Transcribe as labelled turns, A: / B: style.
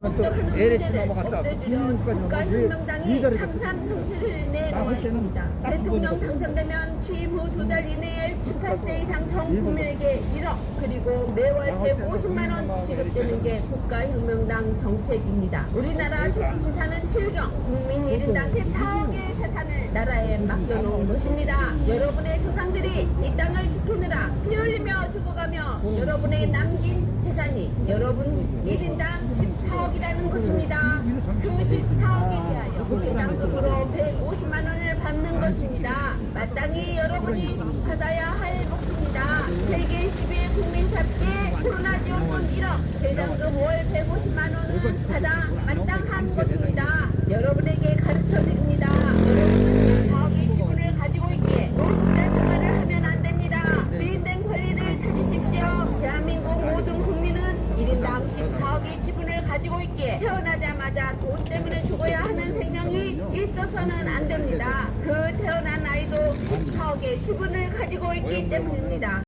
A: 또 LH 넘어갔다
B: 국가혁명당이
A: 나올 때는
B: 내놓았습니다.
A: 딱
B: 대통령. 당선되면 취임 후 두 달 이내에 18세 이상 전 국민에게 1억 그리고 매월 150만 원 지급되는 게 국가혁명당 정책입니다. 우리나라 총재산은 7경 국민 1인당 14억의 재산을 나라에 맡겨놓은 것입니다. 여러분의 조상들이 이 땅을 죽어가며 여러분의 남긴 재산이 여러분 1인당 14억이라는 것입니다. 그 14억에 대하여 배당금으로 150만 원을 받는 것입니다. 마땅히 여러분이 받아야 할 1인당 14억의 지분을 가지고 있기에 태어나자마자 돈 때문에 죽어야 하는 생명이 있어서는 안 됩니다. 그 태어난 아이도 14억의 지분을 가지고 있기 때문입니다.